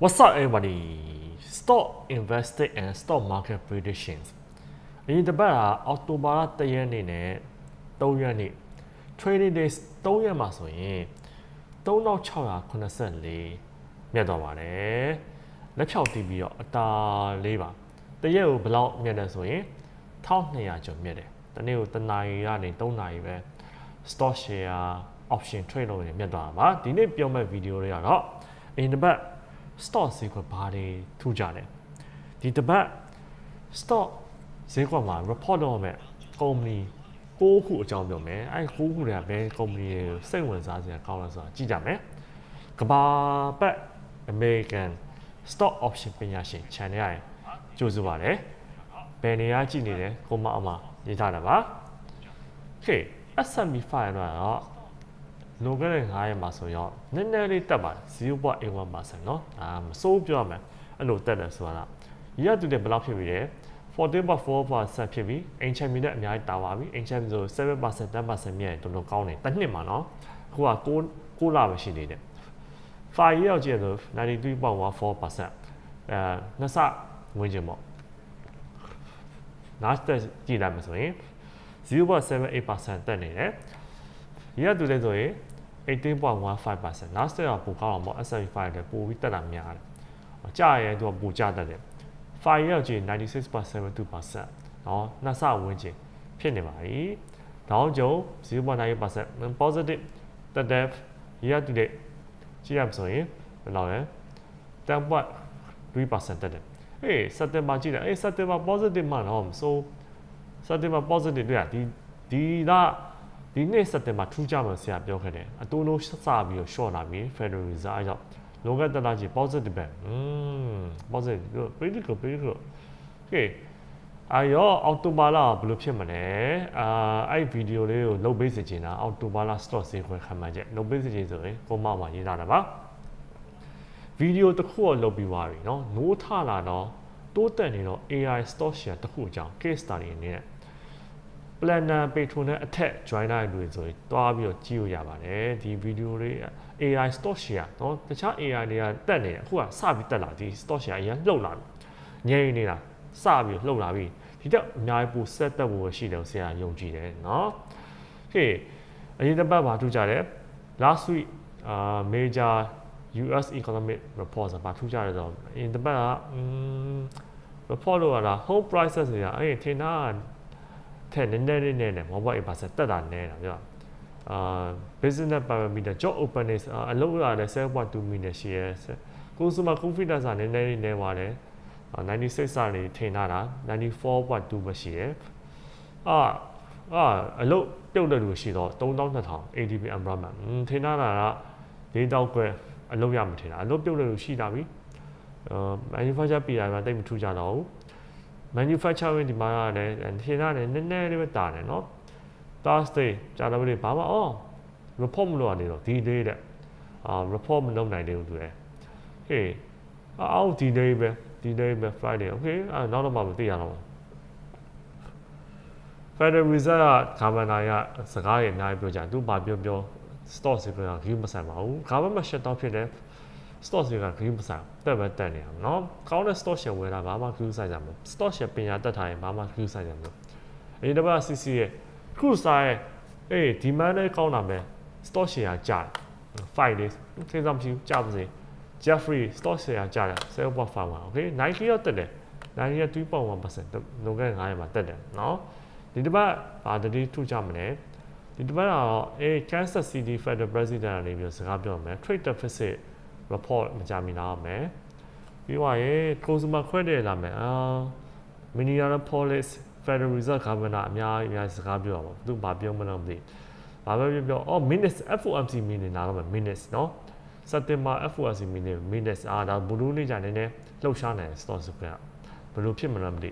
What's up everybody Stock Investing and Stock Market Predictions အရင်တစ်ပတ်ကအောက်တိုဘာလ1ရက်နေ့နဲ့3ရက်နေ့ Trading Days 3ရက်မှာဆိုရင်3684မြတ်သွားပါတယ်လက်ဖြောက်တီးပြီးတော့အတာလေးပါတရက်ကိုဘယ်လောက်မြတ်တယ်ဆိုရင်1200ကျော်မြတ်တယ်တနေ့ကိုတနာရီကနေ3နာရီပဲ stock share option trade လုပ်ရင်မြတ်သွားတာပါဒီနေ့ပြောမဲ့ဗီဒီယိုတွေကတော့အရင်တစ်ပတ် stock ဈေးကွက်ဘာတွေထူးကြတယ်ဒီတစ်ပတ် stock ဈေးကွက်မှာ report လုပ်ရမယ် company ကိုခုအကြောင်းပြောမယ်အဲကိုခုတွေကဘယ် company တွေကိုစိတ်ဝင်စားစရာကောင်းလဲဆိုတာကြည့်ကြမယ်ကဘာပတ် American stock option ပညာရှင် channel ရရင်ကြိုးစားပါတယ်ဘယ်နေရာကြည့်နေလဲကိုမအမရေးထားတာပါ Okay S&P 5တော့ လွန်ခဲ့တဲ့9ရက်မှာဆိုတော့နည်းနည်းလေးတက်ပါတယ်0.81%เนาะအာမစိုးပြောရမယ်အဲ့လိုတက်တယ်ဆိုတာရရတူတဲ့ဘယ်လောက်ဖြစ်ပြီလဲ14.4%ဖြစ်ပြီအင်ချမ်မီနဲ့အများကြီးတာပါပြီအင်ချမ်ဆို7% 10%မြင့်တော်တော်ကောင်းတယ်တစ်နှစ်မှာเนาะအခုက6 6လပဲရှိနေတယ်5ရက်ကြည့်ရဆို93.14%အဲနှစ်ဆဝင်ကျင်ပေါ့ last ကြည့်လိုက်မှာဆိုရင်0.78%တက်နေတယ်။ရတူတဲ့ဆိုရင် 18.15% last year ကပိုကောင်းအောင်ပေါ့ S&P 500လည်းပိုပြီးတက်လာများတယ်။ကြာရဲသူကပိုကျတက်တယ်။5 year ကြီး96.72%နော်နှစ်ဆဝန်းကျင်ဖြစ်နေပါပြီ။ဒေါင်းဂျုံ0.9% positive တက်တဲ့ year to date ကြည့်ရမှာဆိုရင်ဘယ်လောက်လဲ10.3%တက်တယ်။အေးစက်တင်ဘာကြည့်တယ်။အေးစက်တင်ဘာ positive မှတော့ဆိုစက်တင်ဘာ positive တွေ့ရဒီဒီက ဒီနေ့ September ထူးကြမှာဆရာပြောခဲ့တယ်အတူလုံးစပြီးတော့ short လာပြီ Federal Reserve အဲကြောင့်လောကတလာကြီး positive ပဲอืม positive good pretty good pretty good okay အာရောအောက်တိုဘာလဘယ်လိုဖြစ်မလဲအာအဲ့ဗီဒီယိုလေးကိုလုပ်ပေးစေချင်တာအောက်တိုဘာလ stock ဈေးခွဲခံမှန်းချက်လုပ်ပေးစေချင်ဆိုရင်ကိုမောက်မှာရေးထားတာပါဗီဒီယိုတစ်ခုတော့လုပ်ပြီးသွားပြီเนาะနိုးထလာတော့တိုးတက်နေတော့ AI stock share တစ်ခုအကြောင်း case study အနေနဲ့ planner patron နဲ့အထက် joiner တွေဆိုရင်တွားပြီးတော့ကြည့်လို့ရပါတယ်ဒီဗီဒီယိုတွေ AI stock share เนาะတခြား AI တွေကတက်နေတယ်အခုကစပြီးတက်လာဒီ stock share အရင်လှုပ်လာငြိမ်နေတာစပြီးလှုပ်လာပြီဒီတော့အများကြီးပိုဆက်တက်ဖို့ရှိတယ်ဆရာယုံကြည်တယ်เนาะဟေးအရင်တစ်ပတ်မှာထူးကြတယ် last week အာ major US economic report ဆိုတာထူးကြတယ်ဆိုတော့အရင်တစ်ပတ်က report လို့ရတာ home prices တွေကအဲ့ထင်တာ ထက်နည်းနည်းလေးနည်းတယ်1.8%တက်တာနည်းတာပြောအာ business parameter job openness အလုပ်ရတယ်7.2 million ရှိရဲ consumer confidence ကနည်းနည်းလေးနည်းပါတယ်96စာနေထင်တာတာ94.2ပဲရှိရဲအာအာအလုပ်ပြုတ်တဲ့လူရှိတော့3200 ADP environment ထင်တာက၄တောက်ခွဲအလုပ်ရမထင်တာအလုပ်ပြုတ်တဲ့လူရှိတာပြီအာ manufacture PI မှာတိတ်မထူးကြတော့ဘူး manufacturing ဒီမှာကလည်းထင်တာလည်းနည်းနည်းလေးပဲတာတယ်နော် Thursday ကြာတော့လေဘာမှအော် report မလုပ်ရနေတော့ delay တဲ့အာ report မလုပ်နိုင်သေးဘူးသူလည်းဟေးအောက် delay ပဲ delay ပဲ Friday okay အာနောက်တော့မှမသိရတော့ဘူး Federal Reserve ကကာဗန်နာရစကားတွေအများကြီးပြောကြတယ်သူဘာပြောပြော stock စီပြောတာ view မဆန်ပါဘူး government shutdown ဖြစ်တယ် stock တွေက green ပစားတက်ပဲတက်နေအောင်เนาะကောင်းတဲ့ stock share ဝယ်တာဘာမှ green ဆိုင်ကြမှာ stock share ပညာတက်ထားရင်ဘာမှ green ဆိုင်ကြမှာအရင်တစ်ပတ် CC ရဲ့ cruise ဆိုင်အေး demand နဲ့ကောင်းတာပဲ stock share ကျတယ်5 days သိစားမရှိဘူးကျပါစေ Jeffrey stock share ကျတယ်7.5ပါ okay Nike ရောတက်တယ် Nike က3.1%လုံခဲ့9ရက်မှာတက်တယ်เนาะဒီတစ်ပတ်ဘာတတိထူကြမလဲဒီတစ်ပတ်ကတော့အေး Kansas City Federal President အနေနဲ့စကားပြောမယ် trade deficit report မကြမီလာမယ်ပြီးသွားရင် consumer credit လာမယ်အာ Minneapolis Federal Reserve Governor အများအများစကားပြောပါသူဘာပြောမလဲမသိဘာပဲပြောပြောအော် minutes FOMC meeting လာတော့မယ် minutes နော်စက်တင်ဘာ FOMC meeting minutes အာဒါဘလူးနေကြနေနေလှုပ်ရှားနေ stock စကဘယ်လိုဖြစ်မလဲမသိ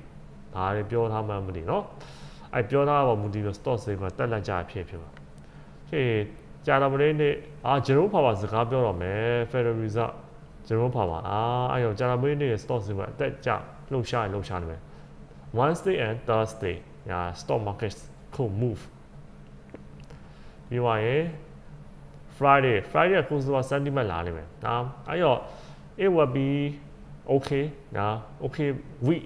ဘာတွေပြောထားမှမသိနော်အဲပြောထားပါမူဒီလို့ stock စကတက်လက်ကြဖြစ်ဖြစ်ပါဟေး ကြာတော်မလေးနေ့အာဂျေရိုဖာပါစကားပြောတော့မယ် Federal Reserve ဂျေရိုဖာပါအာအဲ့တော့ကြာတော်မလေးနေ့ stock စကအတက်ကြလှုပ်ရှားလှုပ်ရှားနေမယ် Wednesday and Thursday ညာ stock market ကို move ပြီးသွားရင် Friday Friday က consumer sentiment လာလိမ့်မယ်ဒါအဲ့တော့ it will be okay နော် okay weak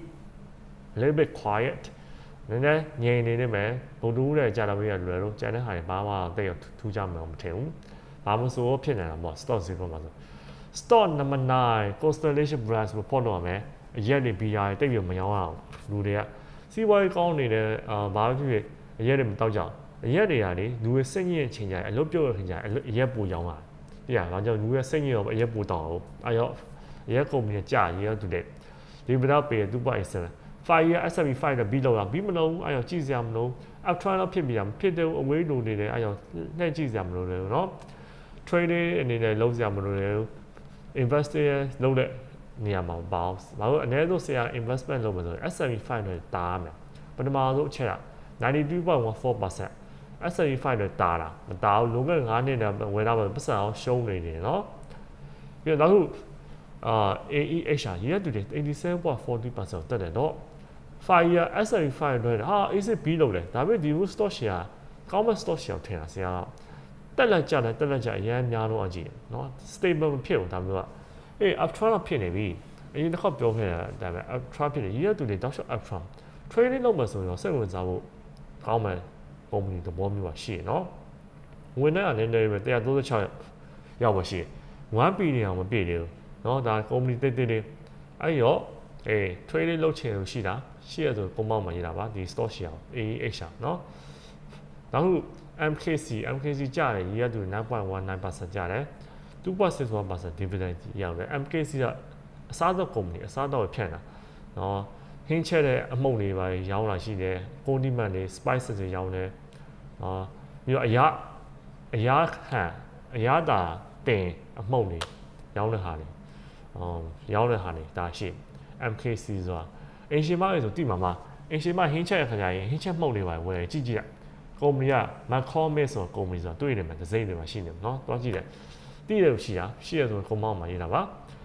a little bit quiet နည်းနည်းငြိမ်နေနေမယ်ဘုံတူးတဲ့ကြာတော့ရလွယ်တော့ကျန်တဲ့ဟာတွေဘာမှတိတ်ရထူးကြမှာမထင်ဘူးဘာမှဆိုဖြစ်နေတာပေါ့ stock ဈေးပေါ်မှာဆို stock number 9 constellation brands ကိုဖော်လို့ရမယ်အရက်တွေ BR တွေတိတ်ပြီးမရောင်းအောင်လူတွေကစီးပွားရေးကောင်းနေတဲ့အာဘာဖြစ်ဖြစ်အရက်တွေမတောက်ကြအောင်အရက်တွေကလေလူရဲ့စိတ်ညစ်အချိန်ကြရင်အလုပ်ပြုတ်ရခင်ကြရင်အရက်ပူရောင်းတာဒီဟာတော့လူရဲ့စိတ်ညစ်ရောအရက်ပူတောင်းအောင်အဲ့ရောအရက်ကုမ္ပဏီကြာရေရောတူတဲ့ဒီဘတော့ပေးသူ့ပိုင်စတ ယ်5 year S&P 5တော့ပြီးတော့လားပြီးမလို့အဲ့ရောကြည့်စရာမလို up trend တော့ဖြစ်ပြီလားဖြစ်တယ်အဝေးလိုနေတယ်အဲ့ရောနှဲ့ကြည့်စရာမလိုတယ်เนาะ trading အနေနဲ့လုံးစရာမလိုတယ် investor လုံးတဲ့နေရာမှာမပါဘူး။ဘာလို့အနည်းဆုံးဆရာ investment လုပ်မယ်ဆိုရင် S&P 500တားမယ်။ပထမဆုံးအချက်က92.14% S&P 500တားတာမတားဘူးလုံးမဲ့9နှစ်နဲ့ဝယ်တော့ပတ်စံအောင်ရှုံးနေတယ်နော်။ပြီးတော့နောက်ထပ် အာ AEHR ရရတူတယ်87.40%တက်တယ်တော့ fire S&P 500ဟာ ACB လို့လေဒါပေမဲ့ဒီ stock share ကောင်းမဲ့ stock share ထင်တာဆရာတက်လက်ကြတယ်တက်လက်ကြအရန်များတော့အကြည့်နော် stable မဖြစ်ဘူးဒါမျိုးကအေး up trend ဖြစ်နေပြီအရင်တစ်ခါပြောခဲ့တာဒါပေမဲ့ up trend ဖြစ်နေရရတူတယ်တောက်လျှောက် up trend trading လုပ်မှဆိုရင်စိတ်ဝင်စားဖို့ကောင်းမယ်ကုမ္ပဏီသဘောမျိုးပါရှိရနော်ဝင်တဲ့အနေနဲ့ပဲ136ရောက်ပါရှိ1 billion မပြည့်သေးဘူး เนาะဒါကုမ္ပဏီတိတ်တိတ်လေးအဲ့ရောအေး trading လုပ်ချင်လို့ရှိတာရှိရဆိုပုံမှန်မှာရေးတာပါဒီ stock share AEH เนาะနောက် MKC MKC ကြတယ်ရေးရသူ9.19%ကြတယ်2.61% dividend ရောက်တယ် MKC ကအစားသောက်ကုမ္ပဏီအစားသောက်ဖြန့်တာเนาะဟင်းချက်တဲ့အမှုန့်တွေပါရောင်းလာရှိတယ် condiment တွေ spices တွေရောင်းတယ်เนาะပြီးတော့အရာအရာဟန်အရာတာတင်အမှုန့်တွေရောင်းတဲ့ဟာတွေအော် ရောင်းတဲ့ဟာတွေဒါရှိ MKC ဆိုတာအင်ရှင်မရေဆိုတိမှာမှာအင်ရှင်မဟင်းချက်ခကြရင်ဟင်းချက်မှုန့်တွေပါဝယ်ကြည့်ကြည့်ရကုမ္ပဏီက McCormick ဆိုကုမ္ပဏီဆိုတာတွေ့တယ်မှာဒစိမ့်တွေမှာရှိနေမှာနော်တွားကြည့်တယ်တိတယ်ရှိတာရှိရဆိုကုမ္ပဏီမှာရေးတာပါ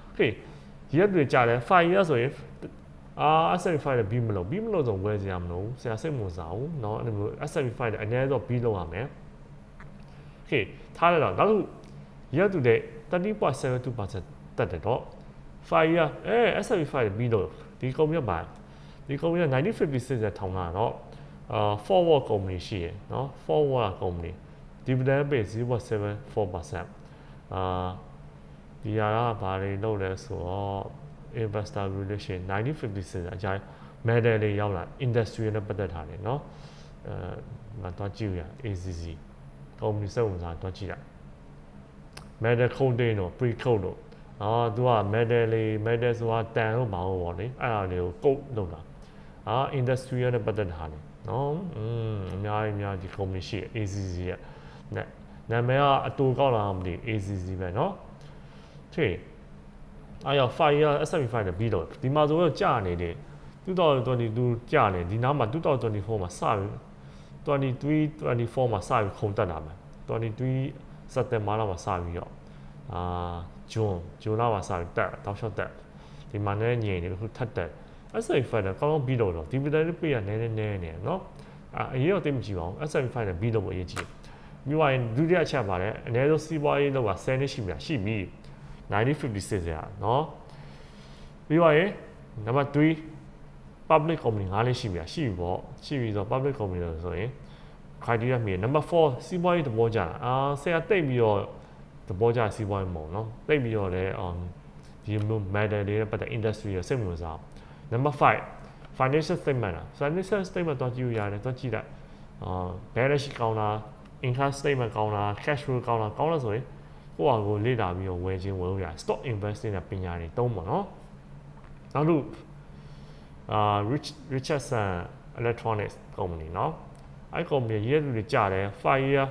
โอเคရက်တွေကြာတယ်5 year ဆိုရင်အာ S75 လည်းပြီးမလို့ပြီးမလို့ဆိုဝယ်စရာမလိုဆရာစိတ်မစားဘူးเนาะအဲ့လို S75 လည်းအနည်းဆုံးပြီးလို့ရမယ်โอเคထားရတော့နောက်တစ်ခုရက်တူတဲ့30.72%တက်တယ်တော့ 5 year အဲ S75 ပြီးလို့ဒီကုမ္ပဏီမှာဒီကုမ္ပဏီက1956ကျထောင်လာတော့အာ forward ကုမ္ပဏီရှိရယ်เนาะ forward ကုမ္ပဏီ dividend pay 0.74%အာဒီဟာကဘာတွေလုပ်လဲဆိုတော့ investor relation 1956အကြိုင်း medal တွေရောက်လာ industry နဲ့ပတ်သက်တာလေเนาะအဲမတော့ကြည့်ရ ACC ကုမ္ပဏီစက်ဝင်စားတော့ကြည့်ရ medal code တော့ pre code တော့ အော်သူက medal လေး medal ဆိုတာတန်လို့မဟုတ်ပါဘူးလေအဲ့ဒါလေးကို code လုပ်တာအာ industry နဲ့ပတ်သက်တာလေနော်อืมအများကြီးအများကြီး company ရှိ ACC ရဲ့နဲ့နာမည်ကအတူကောက်လာမသိ ACC ပဲเนาะထေအဲ့ရော fire S75 နဲ့ပြီးတော့ဒီမှာဆိုတော့ကြာနေတယ်2022ကြာနေဒီနားမှာ2024မှာစပြီ23 24မှာစပြီခုံတက်တာမယ်23စက်တင်ဘာလမှာစပြီးတော့ အာဂျွန်ဂျွန်လမှာစပြီးတက်တောက်လျှောက်တက်ဒီမှာလည်းညင်နေခုထပ်တက် S75 နဲ့ကောင်းကောင်းပြီးတော့ဒီဗီဒီယိုပေးရနည်းနည်းနည်းနေနော်အာအရေးတော့သိမကြည့်ပါဘူး S75 နဲ့ပြီးတော့အရေးကြီးပြီးသွားရင်ဒုတိယအချက်ပါလေအနည်းဆုံးစီးပွားရေးလောက်က10နှစ်ရှိပြီလားရှိပြီ1956ရာနော်ပြီးသွားရင်နံပါတ်3 public company ၅နှစ်ရှိပြီလားရှိပြီပေါ့ရှိပြီဆိုတော့ public company လို့ဆိုရင် criteria မြင် number 4စီးပွားရေးသဘောကျတာအာဆရာတိတ်ပြီးတော့ သဘောကျစီးပွားရေးမဟုတ်နော်တိတ်ပြီးတော့လည်း um ဒီလို matter တွေနဲ့ပတ်သက် industry ရစိတ်ဝင်စား number 5 financial statement လား financial statement တော့ကြည့်ရရတယ်တော့ကြည့်လိုက်အာ balance sheet ကောင်းလား income statement ကောင်းလား cash flow ကောင်းလားကောင်းလားဆိုရင်ကိုယ့်ဟာကိုလေ့လာပြီးတော့ဝယ်ခြင်းဝယ်လို့ရတယ် stock investing နဲ့ပညာတွေတုံးပါနော်နောက်တစ်အာ rich richardson electronics company เนาะအဲ့ company ရေးလူတွေကြတယ်5 year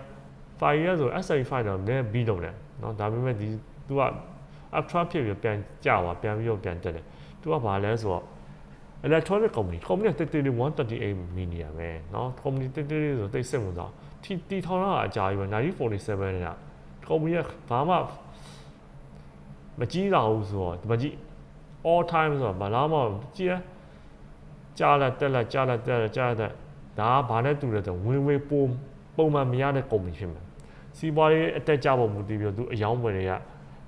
5 year ဆို S75 တော့လည်းပြီးတော့တယ် เนาะဒါပေမဲ့ဒီ तू က up trend ဖြစ်ပြီးပြန်ကြသွားပြန်ပြီးတော့ပြန်တက်တယ် तू ကဘာလဲဆိုတော့ electronic company company တိတ်တိတ်လေး138 million ပဲเนาะ company တိတ်တိတ်လေးဆိုတိတ်စစ်ဝင်စားတီတီထောင်တာအကြာကြီးပဲ1947နဲ့က company ကဘာမှမကြီးတာဘူးဆိုတော့ဒီမကြီး all time ဆိုတော့ဘာလားမကြည့်ရကြားလာတက်လာကြားလာတက်လာကြားလာဒါကဘာနဲ့တူလဲဆိုဝင်ဝင်ပုံပုံမှန်မရတဲ့ company ဖြစ်မှာ စီးပွားရေးအတက်ကြဖို့မူတည်ပြီးတော့သူအယောင်းဝယ်တွေက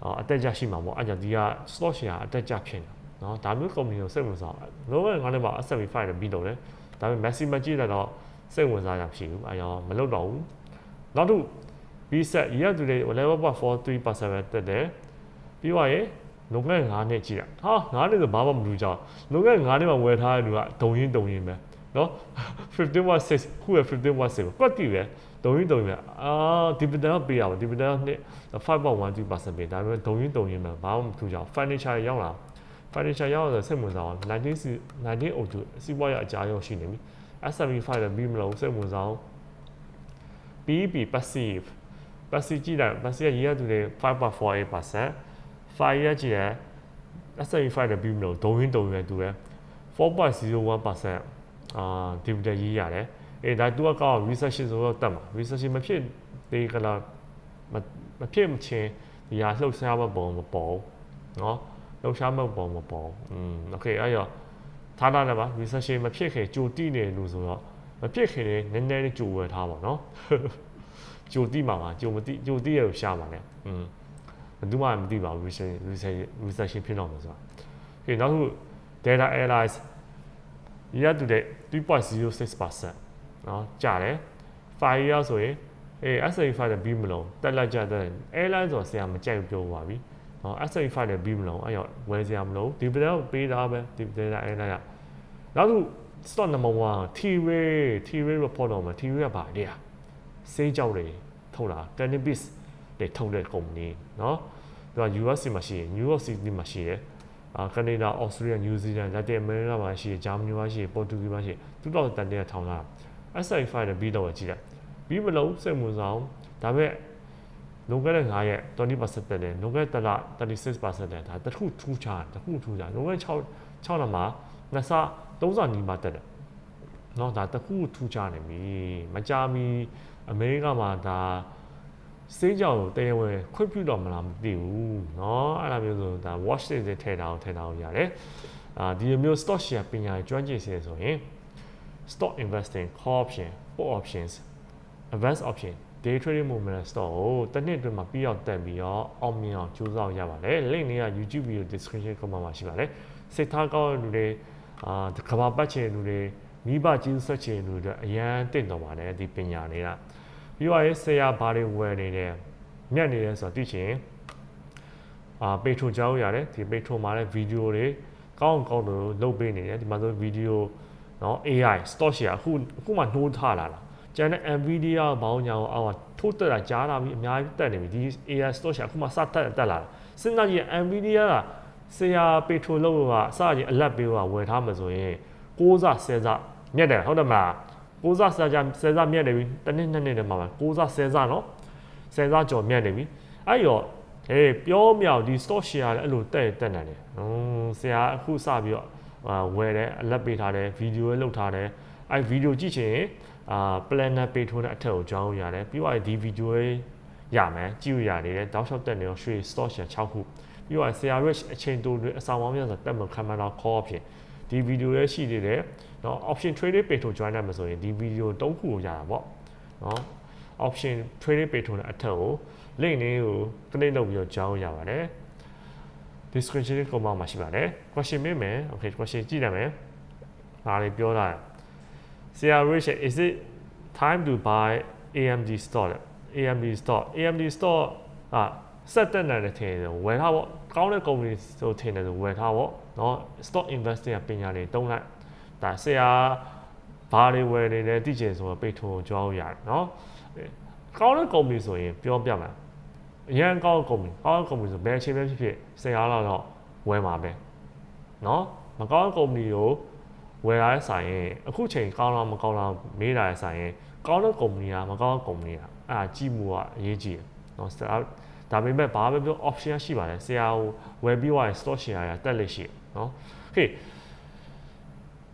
အော်အတက်ကြရှိမှာပေါ့အဲ့ကြောင့်ဒီက stock share အတက်ကြဖြစ်နေနော်ဒါမျိုး company ကိုစိတ်ဝင်စားလုံးဝငါလည်းပါ S75 နဲ့ပြီးတော့တယ်ဒါပေမဲ့ maximum ကြည့်လိုက်တော့စိတ်ဝင်စားရမရှိဘူးအဲ့ကြောင့်မလုပ်တော့ဘူးနောက်တစ် B set year to date level 43%ပဲတက်တယ်ပြီးသွားရင်လုံခဲ့9နှစ်ကြည့်တာဟာ9နှစ်ဆိုဘာမှမလူကြလုံခဲ့9နှစ်မှာဝယ်ထားတဲ့လူကဒုံရင်းဒုံရင်းပဲ နော်15.6ခုရ15.6ကွက်တီပဲဒုံရင်းဒုံရင်းအာဒီပဒန်ပေးရပါဒီပဒန်နှစ်5.12%ပေးဒါပေမဲ့ဒုံရင်းဒုံရင်းပဲဘာမှမထူကြအောင် furniture ရောက်လာ furniture ရောက်လာစိတ်ဝင်စားအောင်19 19 auto စီးပွားရေးအကြရောက်ရှိနေပြီ S75 လည်းပြီးမလို့စိတ်ဝင်စားအောင် PEP passive passive ကြည့်လိုက် passive ရေးရတူတယ်5.48% 5ရက်ကြည့်တယ် S75 လည်းပြီးမလို့ဒုံရင်းဒုံရင်းတူတယ်4.01% အာ dividend ရေးရတယ်အေးဒါသူကကောက် research ဆိုတော့တက်မှာ research မဖြစ်သေးကလားမဖြစ်မချင်းဒီဟာလှုပ်ရှားမပုံမပေါ်เนาะလှုပ်ရှားမပုံမပေါ်อืมโอเคအဲ့ရောထားထားတယ်ပါ research မဖြစ်ခင်ကြိုတိနေလို့ဆိုတော့မဖြစ်ခင်လည်းနည်းနည်းလေးကြိုဝယ်ထားပါเนาะကြိုတိမှာပါကြိုမတိကြိုတိရကိုရှာပါနဲ့อืมဘယ်သူမှမသိပါဘူး research research research ဖြစ်တော့မှာဆိုတာโอเคနောက်တစ်ခု data airlines ရရတူတဲ့3.06%เนาะကြာတယ်5 year ဆိုရင်အေး SA5 နဲ့ပြီးမလုံးတက်လက်ကြတဲ့ airline ဆိုဆရာမကြိုက်ပြောပါပြီเนาะ SA5 နဲ့ပြီးမလုံးအဲ့တော့ဝယ်စရာမလိုဒီပဒေပေးတာပဲဒီပဒေ airline ကနောက်တစ်ခု stock number 1 T-Ray T-Ray report တော့မှာ T-Ray ကဘာလဲစေးကြောက်တွေထုတ်တာ cannabis တွေထုတ်တဲ့ company เนาะသူက US မှာရှိတယ် New York City မှာရှိတယ်အာ ကနေဒါဩစတြေးလျနယူးဇီလန်လက်တင်အမေရိကမှာရှိတယ်ဂျာမနီမှာရှိတယ်ပေါ်တူဂီမှာရှိတယ်သူတော့တန်တဲ့ထောင်လာ SI5 နဲ့ပြီးတော့ကြည့်လိုက်ပြီးမလုံးစိတ်ဝင်စားအောင်ဒါပေမဲ့လုံခဲ့တဲ့9ရက်20%တက်တယ်လုံခဲ့တဲ့လ36%တက်ဒါတခုထူးခြားတခုထူးခြားလုံခဲ့6 6လမှာနှစ်ဆ3ဆနီးမှတက်တယ်เนาะဒါတခုထူးခြားနေပြီမကြမီအမေရိကမှာဒါ စေးကြောင်တရားဝင်ခွင့်ပြုတော့မလားမသိဘူးเนาะအဲ့လိုမျိုးဆိုဒါ watch list တွေထည့်ထားအောင်ထည့်ထားအောင်ရတယ်အာဒီလိုမျိုး stock share ပညာကျွမ်းကျင်စေဆိုရင် stock investing call option put options advanced option day trading movement stock ကိုတစ်နှစ်အတွင်းမှာပြီးအောင်တက်ပြီးတော့အောင်မြင်အောင်ကြိုးစားရပါတယ် link လေးက YouTube video description comment မှာရှိပါတယ်စိတ်ထားကောင်းတဲ့လူတွေအာကဘာပတ်ချင်လူတွေမိဘကျေးဇူးဆက်ချင်လူတွေအရန်တင့်တော်ပါတယ်ဒီပညာလေးက ပြီးတော့ဆရာဘာတွေဝယ်နေတယ်မြတ်နေတယ်ဆိုတော့သိချင်အာပေထုံကြောင်းရတယ်ဒီပေထုံမှာလည်းဗီဒီယိုတွေကောင်းကောင်းလို့လုပ်ပေးနေတယ်ဒီမှာဆိုဗီဒီယိုနော် AI stock share အခုအခုမှနှိုးထားလာလားကျန်တဲ့ Nvidia ဘောင်းညာကိုအောက်ထိုးတက်တာကြားလာပြီးအများကြီးတက်နေပြီဒီ AI stock share အခုမှစတက်တက်လာတာစဉ်းစားကြည့် Nvidia ကဆရာပေထရိုလို့ကစရင်အလက်ပေးကဝယ်ထားမှဆိုရင်6စ10စမြက်တယ်ဟုတ်တယ်မလား 6စ10စ10စမြက်နေပြီတစ်နှစ်နှစ်နှစ်တည်းမှာ6စ10စနော်10စကြော်မြက်နေပြီအဲ့ရောအေးပြောမြောက်ဒီ stock share လည်းအဲ့လိုတက်တက်နေတယ်ဟွန်းဆရာအခုစပြီးတော့ဝယ်တယ်အလက်ပေးထားတယ်ဗီဒီယိုလုပ်ထားတယ်အဲ့ဗီဒီယိုကြည့်ချင်အာ planner ပေးထိုးတဲ့အထက်ကိုကြောင်းရတယ်ပြီးတော့ဒီဗီဒီယိုရေးရမယ်ကြည့်ရရတယ်တောက်လျှောက်တက်နေတော့ရွှေ stock share 6ခုပြီးတော့ဆရာ rich အချိန်တိုတွေအဆောင်ပေါင်းများစွာတက်မှခံမှတော့ call option ဒီဗီဒီယိုရဲ့ရှိနေတယ်เนาะ option trading page ကို join နိုင်မှာဆိုရင်ဒီဗီဒီယို၃ခုကိုရတာပေါ့เนาะ option trading page ထိုးတဲ့အထက်ကို link လေးကို click လုပ်ပြီးတော့ကြောင်းရပါတယ် description လေးကိုမှမှာရှိပါတယ် question မေးမယ် okay question ကြည့်ရမယ်ဒါလေးပြောတာ Sierra Rich is it time to buy AMD stock AMD stock AMD stock อ่ะဆက်တက်နေတဲ့ထင်တယ်ဝယ်ထားပေါ့ကောင်းတဲ့ company ဆိုထင်တယ်ဆိုဝယ်ထားပေါ့ เนาะ stock investing ကပညာတွေတုံးလိုက်ဒါဆရာဘာတွေဝယ်နေလဲသိချင်ဆိုတော့ပိတ်ထုံကြောင်းရတယ်เนาะကောင်းတဲ့ company ဆိုရင်ပြောပြမှာအရန်ကောင်းတဲ့ company ကောင်းတဲ့ company ဆိုဘယ်အချိန်ပဲဖြစ်ဖြစ်ဆရာလောက်တော့ဝယ်မှာပဲเนาะမကောင်းတဲ့ company ကိုဝယ်ရတဲ့ဆိုင်ရင်အခုချိန်ကောင်းလားမကောင်းလားမေးတာတဲ့ဆိုင်ရင်ကောင်းတဲ့ company ကမကောင်းတဲ့ company ကအဲ့ဒါကြည့်မှုကအရေးကြီးတယ်เนาะဒါပေမဲ့ဘာပဲပြော option ရှိပါတယ်ဆရာကိုဝယ်ပြီးသွားရင် stock share ရတက်လက်ရှိเน နော်ဟေး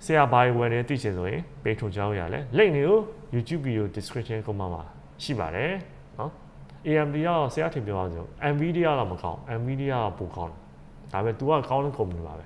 ဆရာဘာဝယ်နေသိချင်ဆိုရင် page ထိုကြောင်းရလဲ link တွေကို YouTube video description ကိုမှမှာရှိပါတယ်နော် AMD ကဆရာထင်ပြောအောင်ဆို NVIDIA တော့မကောင်း NVIDIA ကပိုကောင်းတယ်ဒါပေမဲ့ तू ကကောင်းတဲ့ company ပါပဲ